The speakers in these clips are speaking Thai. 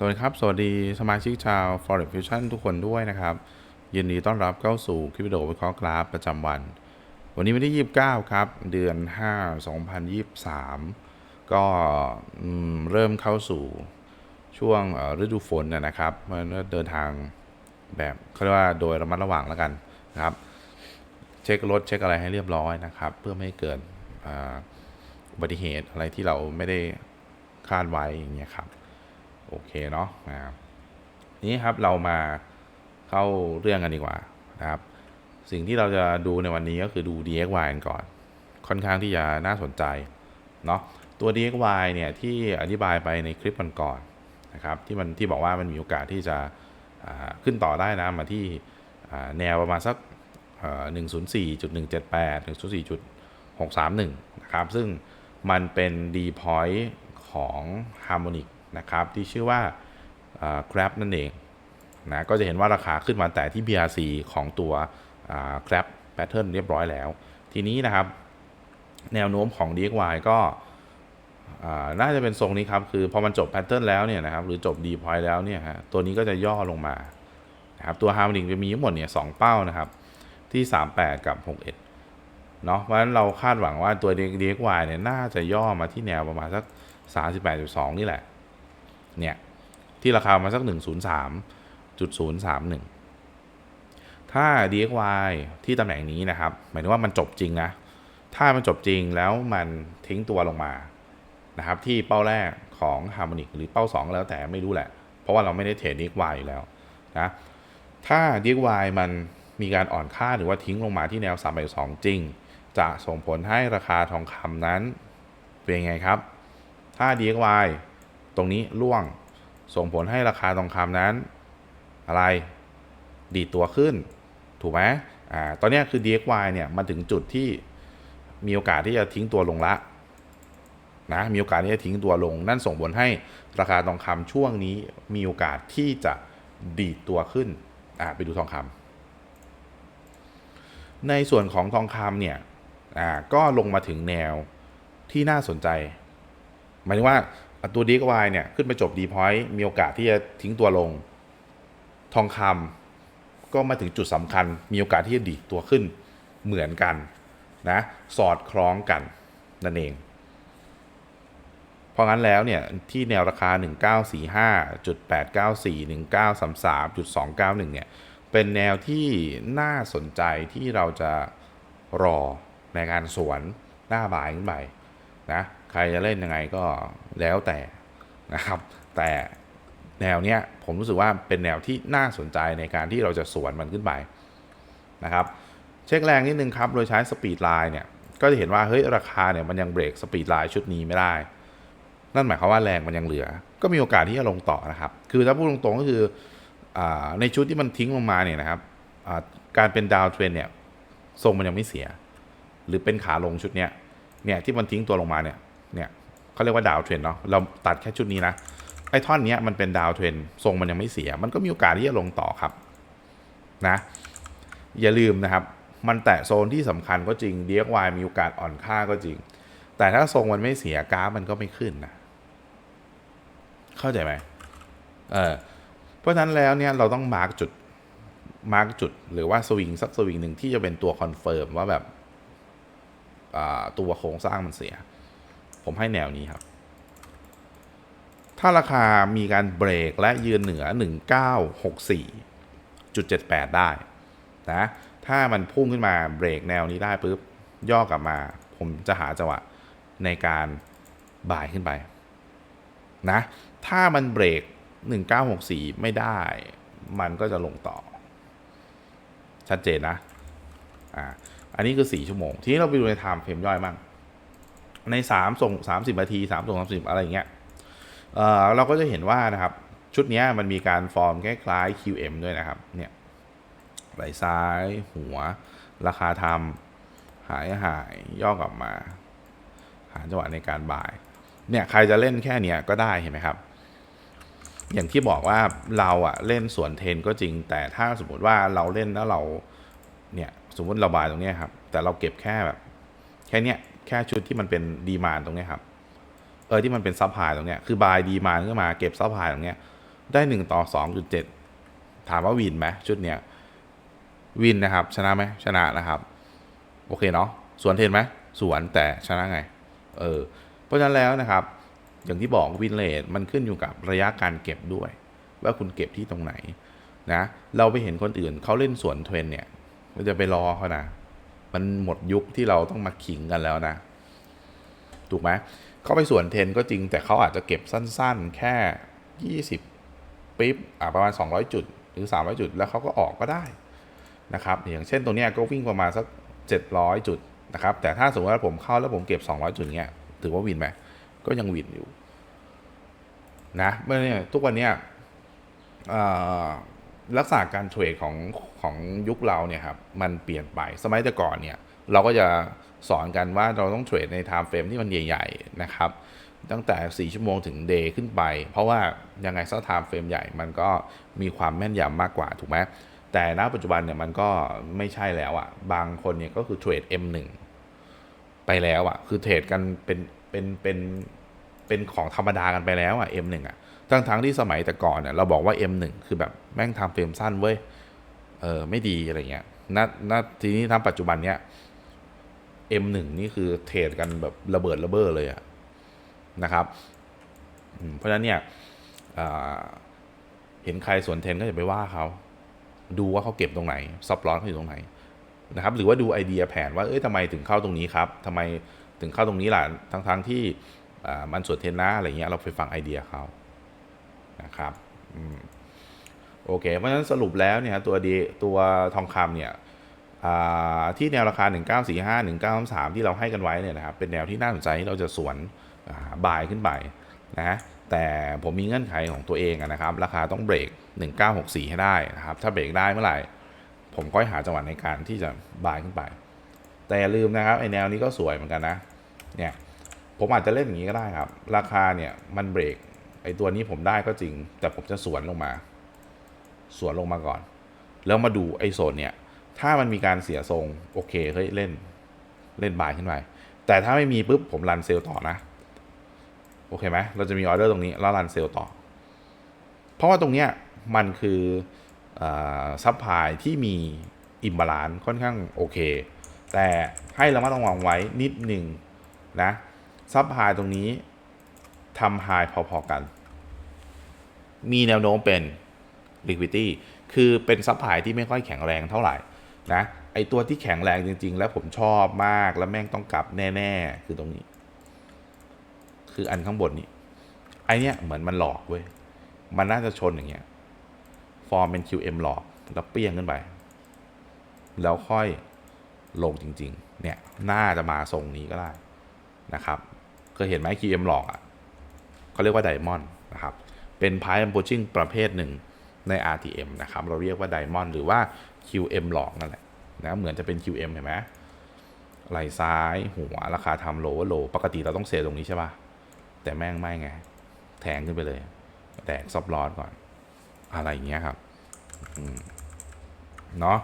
สวัสดีครับ สวัสดีสมาชิกชาว Forex Fusion ทุกคนด้วยนะครับ ยินดีต้อนรับเข้าสู่คลิปวิดีโอวิเคราะห์กราฟประจำวัน วันนี้วันที่ 29 ครับ เดือน 5 2023 ก็อืมเริ่มเข้าสู่ช่วงฤดูฝนนะครับมันเดินทางแบบเขาเรียกว่าโดยระมัดระวังแล้วกันนะครับ เช็ครถเช็คอะไรให้เรียบร้อยนะครับ เพื่อไม่ให้เกิดอุบัติเหตุอะไรที่เราไม่ได้คาดไว้อย่างเงี้ยครับ โอเคเนาะนะครับนี้ครับเรามาเข้าเรื่องกันดีกว่านะครับ สิ่งที่เราจะดูในวันนี้ก็คือดู DXY กันก่อน ค่อนข้างที่จะน่าสนใจเนาะตัว DXY เนี่ยที่อธิบายไปในคลิปก่อนๆนะครับที่มันที่บอกว่ามันมีโอกาสที่จะขึ้นต่อได้นะมาที่แนวประมาณสักหนึ่งศูนย์สี่จุดหนึ่งเจ็ดแปดหนึ่งศูนย์สี่จุดหกสามหนึ่งนะครับ ซึ่งมันเป็น D point ของ Harmonic นะครับที่ชื่อว่า Crab นั่นเองนะก็จะเห็นว่าราคาขึ้นมาแต่ที่ BRC ของตัว Crab Pattern เรียบร้อยแล้ว ทีนี้นะครับ แนวโน้มของ DXY ก็อ่าน่าจะเป็นทรงนี้ครับ คือพอมันจบแพทเทิร์นแล้วเนี่ยนะครับหรือจบ D point แล้วเนี่ยฮะตัวนี้ก็จะย่อลงมานะครับตัว Harmonic จะมีทั้งหมดเนี่ยสองเป้านะครับที่ 38 กับ 61เนาะเพราะฉะนั้นเราคาดหวังว่าตัว DXY เนี่ยน่าจะย่อมาที่แนวประมาณสัก 38.2 นี่แหละ เนี่ย ที่ราคามาสัก 103.031 ถ้า DXY ที่ตำแหน่งนี้นะครับ หมายถึงว่ามันจบจริงนะ ถ้ามันจบจริงแล้วมันทิ้งตัวลงมานะครับ ที่เป้าแรกของ Harmonic หรือเป้า 2 แล้วแต่ไม่รู้แหละ เพราะว่าเราไม่ได้เทรด DXY อยู่แล้วนะถ้า DXY มันมีการอ่อนค่าหรือว่าทิ้งลงมาที่แนว382จริง จะส่งผลให้ราคาทองคำนั้นเป็นไงครับ ถ้า DXY ตรงนี้ล่วงส่งผลให้ราคาทองคำนั้น อะไร ดีตัวขึ้น ถูกไหมอ่าตอนนี้คือ DXY เนี่ยมันถึงจุดที่มีโอกาสที่จะทิ้งตัวลงละนะมีโอกาสที่จะทิ้งตัวลง นั่นส่งผลให้ราคาทองคำช่วงนี้มีโอกาสที่จะดีตัวขึ้นอ่าไปดูทองคำในส่วนของทองคำเนี่ยอ่าก็ลงมาถึงแนวที่น่าสนใจหมายถึงว่า ตัว DXY เนี่ยขึ้นไปจบ D point มีโอกาสที่จะทิ้งตัวลง ทองคำก็มาถึงจุดสำคัญ มีโอกาสที่จะดีตัวขึ้นเหมือนกันนะสอดคล้องกันนั่นเอง เพราะงั้นแล้วเนี่ยที่แนวราคา 1945.894 1933.291 เนี่ยเป็นแนวที่น่าสนใจที่เราจะรอในการสวนหน้าบ่ายขึ้นไปนะ ใครจะเล่นยังไงก็แล้วแต่นะครับ แต่แนวเนี้ยผมรู้สึกว่าเป็นแนวที่น่าสนใจในการที่เราจะสวนมันขึ้นไปนะครับ เช็คแรงนิดนึงครับ โดยใช้สปีดไลน์เนี่ย ก็จะเห็นว่าเฮ้ยราคาเนี่ยมันยังเบรกสปีดไลน์ชุดนี้ไม่ได้ นั่นหมายความว่าแรงมันยังเหลือ ก็มีโอกาสที่จะลงต่อนะครับ คือถ้าพูดตรงๆก็คืออในชุดที่มันทิ้งลงมาเนี่ยนะครับการเป็นดาวเทรนเนี่ยทรงมันยังไม่เสีย หรือเป็นขาลงชุดเนี้ยเนี่ยที่มันทิ้งตัวลงมาเนี่ย เนี่ยเขาเรียกว่าดาวเทรนเนาะเราตัดแค่ชุดนี้นะไอ้ท่อนนี้มันเป็นดาวเทรนทรงมันยังไม่เสีย มันก็มีโอกาสที่จะลงต่อครับนะอย่าลืมนะครับ มันแตะโซนที่สำคัญก็จริง DXY มีโอกาสอ่อนค่าก็จริง แต่ถ้าทรงมันไม่เสียกราฟมันก็ไม่ขึ้นนะเข้าใจไหมเออเพราะฉะนั้นแล้วเนี่ยเราต้องมาร์กจุดมาร์กจุดหรือว่าสวิงสักสวิงหนึ่งที่จะเป็นตัวคอนเฟิร์มว่าแบบตัวโครงสร้างมันเสีย ผมให้แนวนี้ครับ ถ้าราคามีการเบรกและยืนเหนือ 1964.78 ได้นะถ้ามันพุ่งขึ้นมาเบรกแนวนี้ได้ปุ๊บย่อกลับมา ผมจะหาจังหวะในการบ่ายขึ้นไปนะถ้ามันเบรก 1964 ไม่ได้ มันก็จะลงต่อ ชัดเจนนะอ่าอันนี้คือ 4 ชั่วโมง ทีนี้เราไปดูในไทม์เฟรมย่อยมั่ง ใน 3 ส่ง 30นาที3ส่ง30 อะไรอย่างเงี้ยเออเราก็จะเห็นว่านะครับ ชุดนี้มันมีการฟอร์มคล้ายๆ QM ด้วยนะครับเนี่ยไหลซ้ายหัว ราคาทำหายหายย่อกลับมา หาจังหวะในการบ่ายเนี่ยใครจะเล่นแค่เนี้ยก็ได้เห็นไหมครับ อย่างที่บอกว่าเราอะเล่นส่วนเทนก็จริง แต่ถ้าสมมติว่าเราเล่นแล้วเราเนี่ยสมมติเราบายตรงนี้ครับ แต่เราเก็บแค่แบบ แค่เนี้ย แค่ชุดที่มันเป็นดีมานตรงเนี้ยครับ เออที่มันเป็นซับไพตรงเนี้ยคือบายดีมานขึ้นมาเก็บซับไพตรงเนี้ยได้หนึ่งต่อสองจุดเจ็ดถามว่าวินไหมชุดเนี้ยวินนะครับ ชนะไหมชนะนะครับ โอเคเนาะสวนเทรนไหมสวนแต่ชนะไง เออ เพราะฉะนั้นแล้วนะครับ อย่างที่บอกวินเลทมันขึ้นอยู่กับระยะการเก็บด้วย ว่าคุณเก็บที่ตรงไหนนะ เราไปเห็นคนอื่นเขาเล่นสวนเทรนเนี่ยเราจะไปรอเขานะ มันหมดยุคที่เราต้องมาขิงกันแล้วนะ ถูกไหมเขาไปส่วนเทนก็จริงแต่เขาอาจจะเก็บสั้นๆ แค่ 20ปิ๊บอ่าประมาณ 200 จุด หรือ 300 จุดแล้วเขาก็ออกก็ได้นะครับ อย่างเช่นตัวเนี้ก็วิ่งประมาณสัก 700 จุดนะครับ แต่ถ้าสมมติว่าผมเข้าแล้วผมเก็บ 200 จุดเงี้ยถือว่าวินไหมก็ยังวินอยู่นะเมื่อเนี่ยทุกวันเนี้ยอ่อ ลักษณะการเทรดของของยุคเราเนี่ยครับมันเปลี่ยนไปสมัยแต่ก่อนเนี่ยเราก็จะสอนกันว่าเราต้องเทรดในไทม์เฟรมที่มันใหญ่ ๆ นะครับ ตั้งแต่ 4 ชั่วโมงถึงเดย์ขึ้นไป เพราะว่ายังไงซักไทม์เฟรมใหญ่มันก็มีความแม่นยำมากกว่าถูกไหมแต่ณปัจจุบันเนี่ยมันก็ไม่ใช่แล้วอะ่ะบางคนเนี่ยก็คือเทรด M1 ไปแล้วอะ่ะคือเทรดกันเป็นเป็นเป็นเป็นของธรรมดากันไปแล้วอะ่ะ M1 อะ ทั้งทั้งที่สมัยแต่ก่อนเนี่ยเราบอกว่า M1 คือแบบแม่งทำเฟรมสั้นเว้ย เออไม่ดีอะไรเงี้ยณณทีนี้ทำปัจจุบันเนี้ย M1 นี่คือเทรดกันแบบระเบิดระเบ้อเลยอะนะครับ เพราะฉะนั้นเนี่ยเห็นใครสวนเทนก็อย่าไปว่าเขา ดูว่าเขาเก็บตรงไหนซับลอสเขาอยู่ตรงไหนนะครับ หรือว่าดูไอเดียแผนว่าเอ้ยทำไมถึงเข้าตรงนี้ครับทำไมถึงเข้าตรงนี้ล่ะทั้งทางๆที่มันสวนเทนนะอะไรเงี้ยเราไปฟังไอเดียเขา นะครับอโอเค เพราะฉะนั้นสรุปแล้วเนี่ยตัวดีตัวทองคำเนี่ยที่แนวราคา 1945 1933 ที่เราให้กันไว้เนี่ยนะครับเป็นแนวที่น่าสนใจที่เราจะสวนบายขึ้นไปนะแต่ผมมีเงื่อนไขของตัวเองนะครับ ราคาต้องเบรก 1964 ให้ได้นะครับ ถ้าเบรกได้เมื่อไหร่ ผมก็หาจังหวะในการที่จะบายขึ้นไป แต่อย่าลืมนะครับไอแนวนี้ก็สวยเหมือนกันนะเนี่ยผมอาจจะเล่นอย่างนี้ก็ได้ครับ ราคาเนี่ยมันเบรก ไอตัวนี้ผมได้ก็จริง แต่ผมจะสวนลงมา สวนลงมาก่อน แล้วมาดูไอโซนเนี่ย ถ้ามันมีการเสียทรง โอเคเฮ้ยเล่น เล่นบายขึ้นไปแต่ถ้าไม่มีปุ๊บผมรันเซลล์ต่อนะ โอเคไหมเราจะมีออเดอร์ตรงนี้แล้วรันเซลล์ต่อ เพราะว่าตรงเนี้ยมันคือซัพพลายที่มีอิมบาลานค่อนข้างโอเค แต่ให้เรามาต้องวางไว้นิดหนึ่งนะซัพพลายตรงนี้ ทำไฮพอๆกัน มีแนวโน้มเป็น liquidity คือเป็นซัพพลายที่ไม่ค่อยแข็งแรงเท่าไหร่นะไอตัวที่แข็งแรงจริง ๆ แล้วผมชอบมากแล้วแม่งต้องกลับแน่ ๆ คือตรงนี้ คืออันข้างบนนี้ไอเนี้ยเหมือนมันหลอกเว้ย มันน่าจะชนอย่างเงี้ย ฟอร์มเป็น QM หลอกแล้วเปี้ยงขึ้นไป แล้วค่อยลงจริง ๆ เนี่ย น่าจะมาทรงนี้ก็ได้นะครับ เคยเห็นไหม QM หลอกอะ เขาเรียกว่าไดมอนด์นะครับ เป็นพายแอมโ c ชิ่งประเภทหนึ่งใน RTM นะครับ เราเรียกว่าไดมอนด์หรือว่า QM หลอกนั่นแหละนะเหมือนจะเป็น QM เห็นไหมไหลซ้ายหัวราคาทำโลว่าโลปกติเราต้องเซลตรงนี้ใช่ปะแต่แม่งไม่ไง แทงขึ้นไปเลย แตกซับลอสก่อน อะไรอย่างเงี้ยครับเนาะ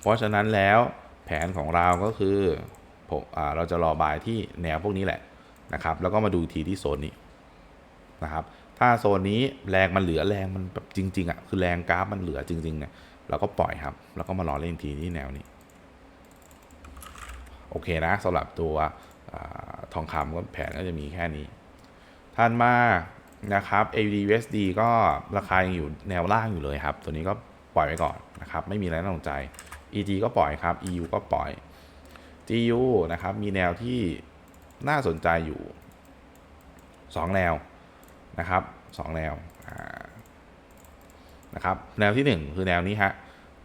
เพราะฉะนั้นแล้วแผนของเราก็คือผมอเราจะรอบายที่แนวพวกนี้แหละนะครับ แล้วก็มาดูทีที่โซนนี้ นะครับ ถ้าโซนนี้แรงมันเหลือแรงมันแบบจริง ๆอะ่ะคือแรงกราฟมันเหลือจริงๆเนี่ยเราก็ปล่อยครับ แล้วก็มารอเล่นทีที่แนวนี้ โอเคนะสำหรับตัวอทองคำก็แผนก็จะมีแค่นี้ท่านมานะครับ AUD USD ก็ราคายังอยู่แนวล่างอยู่เลยครับ ตัวนี้ก็ปล่อยไว้ก่อนนะครับ ไม่มีอะไรน่าสนใจ EG ก็ปล่อยครับ EU ก็ปล่อย GU นะครับ มีแนวที่น่าสนใจอยู่ 2 แนว นะครับ2แนวนะครับแนวที่ 1 คือแนวนี้ฮะ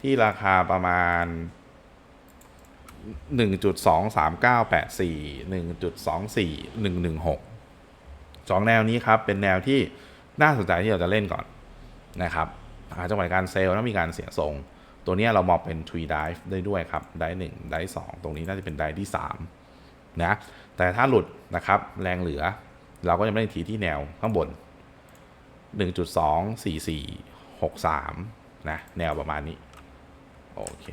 ที่ราคาประมาณ 1.23984 1.24 116สองแนวนี้ครับเป็นแนวที่น่าสนใจที่เราจะเล่นก่อนนะครับหาจังหวะการเซลล์ต้องมีการเสียทรง ตัวนี้เรามองเป็น tree dive ได้ด้วยครับได้หนึ่งได้สองตรงนี้น่าจะเป็นได้ที่สามนะแต่ถ้าหลุดนะครับแรงเหลือ เราก็จะไม่ได้ทีที่แนวข้างบน 1.24463 นะ แนวประมาณนี้ โอเค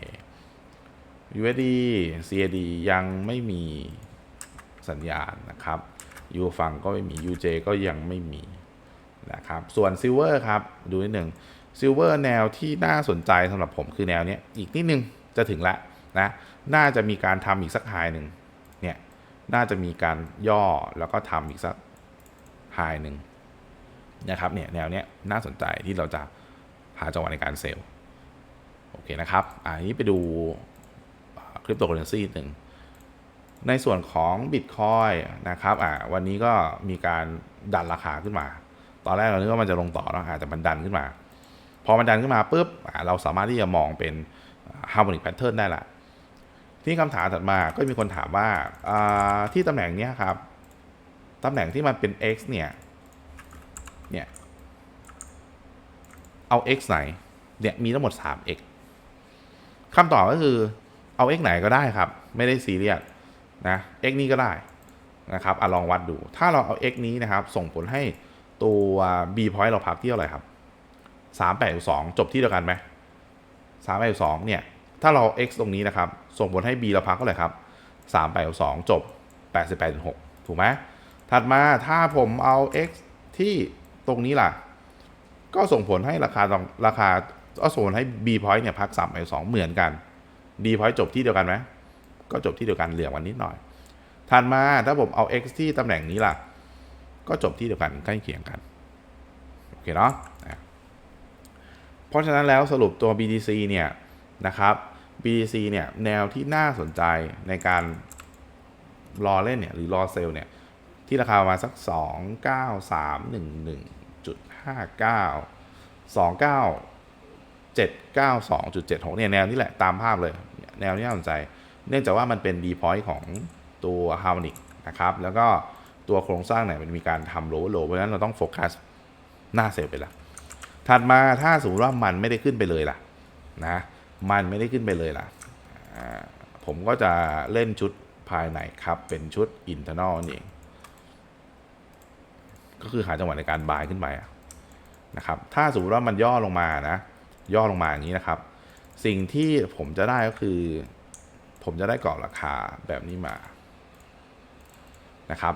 USD CAD ยังไม่มีสัญญาณนะครับยูฟังก็ไม่มี UJ ก็ยังไม่มีนะครับ ส่วนซิลเวอร์ครับ ดูนิดหนึ่งซิลเวอร์แนวที่น่าสนใจสำหรับผมคือแนวนี้อีกนิดนึงจะถึงละนะ น่าจะมีการทำอีกสักไฮหนึ่งเนี่ย น่าจะมีการย่อแล้วก็ทำอีกสัก ไฮหนึ่งนะครับเนี่ยแนวเนี้ยน่าสนใจที่เราจะหาจังหวะในการเซลล์โอเคนะครับอ่านี้ไปดูคริปโตเคอเรนซีหนึ่งในส่วนของ Bitcoin นะครับอ่าวันนี้ก็มีการดันราคาขึ้นมา ตอนแรกเราคิดว่ามันจะลงต่อแล้วอาจจะมันดันขึ้นมา พอมันดันขึ้นมาปุ๊บเราสามารถที่จะมองเป็น harmonic pattern ได้ละ ที่คำถามถัดมาก็มีคนถามว่าอ่าที่ตำแหน่งเนี้ยครับ ตำแหน่งที่มันเป็น x เนี่ย เนี่ย เอา x ไหน เนี่ย มีทั้งหมด 3x คำตอบก็คือเอา x ไหนก็ได้ครับ ไม่ได้ซีเรียสนะ x นี้ก็ได้นะครับอะลองวัดดู ถ้าเราเอา x นี้นะครับ ส่งผลให้ตัว b point เราพักที่เท่าไหร่ครับ382จบที่เดียวกันไหม382เนี่ย ถ้าเรา x ตรงนี้นะครับ ส่งผลให้ b เราพักเท่าไหร่ครับ382จบ 88.6 ถูกไหม ถัดมาถ้าผมเอา x ที่ตรงนี้ล่ะ ก็ส่งผลให้ราคาตรงราคาก็ส่งผลให้ B point เนี่ยพัก3ไป2เหมือนกัน D point จบที่เดียวกันไหมก็จบที่เดียวกันเหลืองวันนิดหน่อย ถัดมาถ้าผมเอา X ที่ตำแหน่งนี้ล่ะ ก็จบที่เดียวกันใกล้เคียงกันโอเคเนาะอะเพราะฉะนั้นแล้วสรุปตัว BTC เนี่ยนะครับ BTC เนี่ยแนวที่น่าสนใจในการรอเล่นเนี่ยหรือรอเซลล์เนี่ย ที่ราคาประมาณสัก 2 9 3 1 1จุด59 29 792.76 เนี่ยแนวนี้แหละตามภาพเลย แนวนี้น่าสนใจ เนื่องจากว่ามันเป็น D point ของตัว Harmonic นะครับ แล้วก็ตัวโครงสร้างเนี่ยมันมีการทำโลว์โลเพราะฉะนั้นเราต้องโฟกัสหน้าเซลล์ไปละถัดมาถ้าสมมติว่ามันไม่ได้ขึ้นไปเลยล่ะนะมันไม่ได้ขึ้นไปเลยล่ะ ผมก็จะเล่นชุดภายในครับ เป็นชุด internal นั่นเอง ก็คือหาจังหวะในการบายขึ้นไปนะครับ ถ้าสมมติว่ามันย่อลงมานะ ย่อลงมาอย่างนี้นะครับ สิ่งที่ผมจะได้ก็คือ ผมจะได้กรอบราคาแบบนี้มานะครับ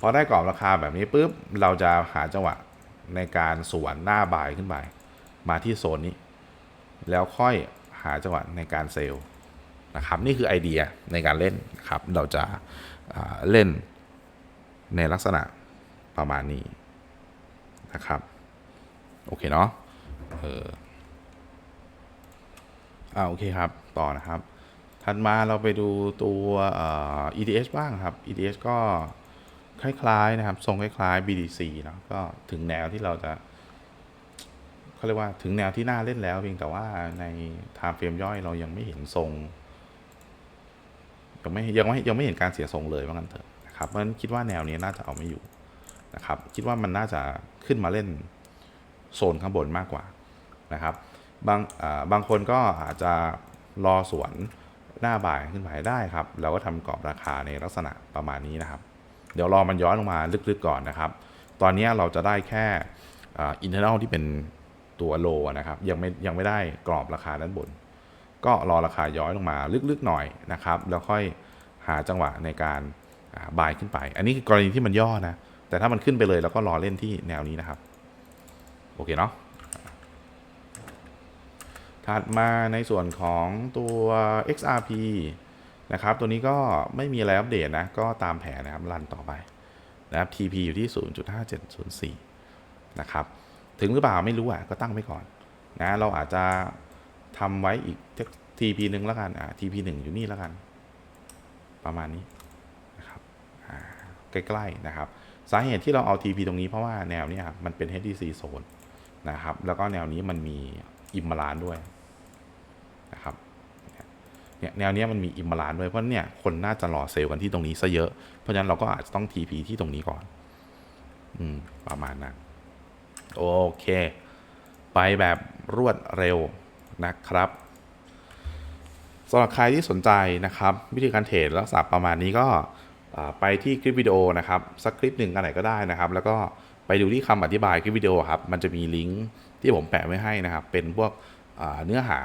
พอได้กรอบราคาแบบนี้ปุ๊บเราจะหาจังหวะในการสวนหน้าบายขึ้นไปมาที่โซนนี้ แล้วค่อยหาจังหวะในการเซลล์นะครับ นี่คือไอเดียในการเล่นนะครับ เราจะเล่นในลักษณะ ประมาณนี้นะครับ โอเคเนาะเอออ่าโอเคครับต่อนะครับ ถัดมาเราไปดูตัวเอ่อ ETH บ้างครับ ETH ก็คล้ายๆนะครับ ทรงคล้ายๆ BTC เนะก็ถึงแนวที่เราจะเขาเรียกว่าถึงแนวที่น่าเล่นแล้วเพียงแต่ว่าใน time frame ย่อยเรายังไม่เห็นทรงยังไม่ยังไม่ยังไม่เห็นการเสียทรงเลยว่างั้นเถอะนะครับเพราะฉะนั้นคิดว่าแนวนี้น่าจะเอาไม่อยู่ นะครับ คิดว่ามันน่าจะขึ้นมาเล่นโซนข้างบนมากกว่านะครับ บางบางคนก็อาจจะรอสวนหน้าบ่ายขึ้นไปได้ครับ เราก็ทำกรอบราคาในลักษณะประมาณนี้นะครับ เดี๋ยวรอมันย้อนลงมาลึกๆก่อนนะครับ ตอนนี้เราจะได้แค่อินเทอร์เนลที่เป็นตัวโลนะครับ ยังไม่ยังไม่ได้กรอบราคาด้านบน ก็รอราคาย้อยลงมาลึกๆหน่อยนะครับ แล้วค่อยหาจังหวะในการบายขึ้นไป อันนี้คือกรณีที่มันย่อนะ แต่ถ้ามันขึ้นไปเลยเราก็รอเล่นที่แนวนี้นะครับ โอเคเนาะถัดมาในส่วนของตัว XRP นะครับ ตัวนี้ก็ไม่มีอะไรอัปเดตนะ ก็ตามแผนนะครับ รันต่อไปนะครับ TP อยู่ที่ 0.5704 นะครับ ถึงหรือเปล่าไม่รู้อะ ก็ตั้งไว้ก่อนนะ เราอาจจะทำไว้อีก TP หนึ่งแล้วกัน อ่า TP หนึ่งอยู่นี่แล้วกัน ประมาณนี้ ใกล้ๆนะครับสาเหตุที่เราเอา TP ตรงนี้เพราะว่าแนวเนี้ครับมันเป็น HTC โซนนะครับแล้วก็แนวนี้มันมีอิมบาลานด้วยนะครับเนี่ยแนวนี้มันมีอิมบาลานด้วยเพราะเนี่ยคนน่าจะรอเซลล์กันที่ตรงนี้ซะเยอะ เพราะฉะนั้นเราก็อาจจะต้อง TP ที่ตรงนี้ก่อน อืม ประมาณนั้น โอเค ไปแบบรวดเร็วนะครับสำหรับใครที่สนใจนะครับ วิธีการเทรดลักษณะประมาณนี้ก็ ไปที่คลิปวิดีโอนะครับสักคลิปหนึ่งอันไหนก็ได้นะครับ แล้วก็ไปดูที่คำอธิบายคลิปวิดีโอครับมันจะมีลิงก์ที่ผมแปะไว้ให้นะครับ เป็นพวกเนื้อหา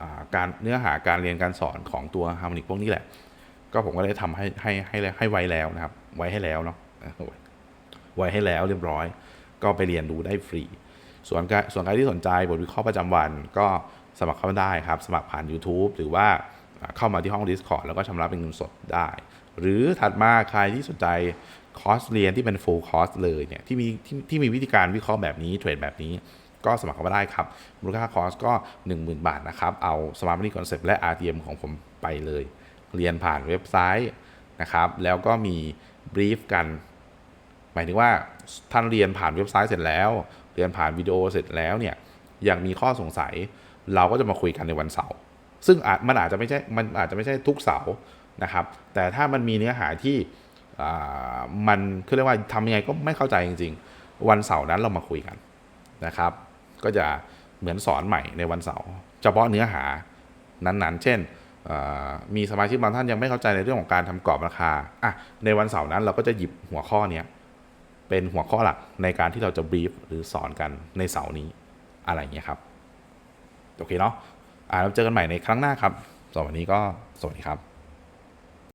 อการเนื้อหาการเรียนการสอนของตัวฮาร์โมนิกพวกนี้แหละ ก็ผมก็ได้ทำให้ให้ให้ให้ไว้แล้วนะครับ ไว้ให้แล้วเนาะไว้ให้แล้วเรียบร้อย ก็ไปเรียนดูได้ฟรี ส่วนการส่วนใครที่สนใจบทวิเคราะห์ประจำวันก็สมัครเข้ามาได้ครับ สมัครผ่าน YouTube หรือว่า เข้ามาที่ห้อง Discord แล้วก็ชำระเป็นเงินสดได้ หรือถัดมาใครที่สนใจคอร์สเรียนที่เป็น full course เลยเนี่ยที่มีที่ที่มีวิธีการวิเคราะห์แบบนี้เทรดแบบนี้ ก็สมัครเข้ามาได้ครับ มูลค่าคอร์สก็ 10,000 บาทนะครับ เอา Smart Money Concept และ RTM ของผมไปเลย เรียนผ่านเว็บไซต์นะครับ แล้วก็มีบรีฟกัน หมายถึงว่าท่านเรียนผ่านเว็บไซต์เสร็จแล้ว เรียนผ่านวิดีโอเสร็จแล้วเนี่ยยังมีข้อสงสัย เราก็จะมาคุยกันในวันเสาร์ ซึ่งอาจมันอาจจะไม่ใช่มันอาจจะไม่ใช่ทุกเสาร์นะครับ แต่ถ้ามันมีเนื้อหาที่มันคือเรียกว่าทำยังไงก็ไม่เข้าใจจริง ๆ วันเสาร์นั้นเรามาคุยกันนะครับ ก็จะเหมือนสอนใหม่ในวันเสาร์เฉพาะเนื้อหานั้นๆ เช่นมีสมาชิกบางท่านยังไม่เข้าใจในเรื่องของการทำกรอบราคาอะในวันเสาร์นั้นเราก็จะหยิบหัวข้อเนี้ยเป็นหัวข้อหลักในการที่เราจะบีฟหรือสอนกันในเสาร์นี้อะไรอย่างเงี้ยครับ โอเคเนาะ เราเจอกันใหม่ในครั้งหน้าครับสำหรับวันนี้ก็สวัสดีครับ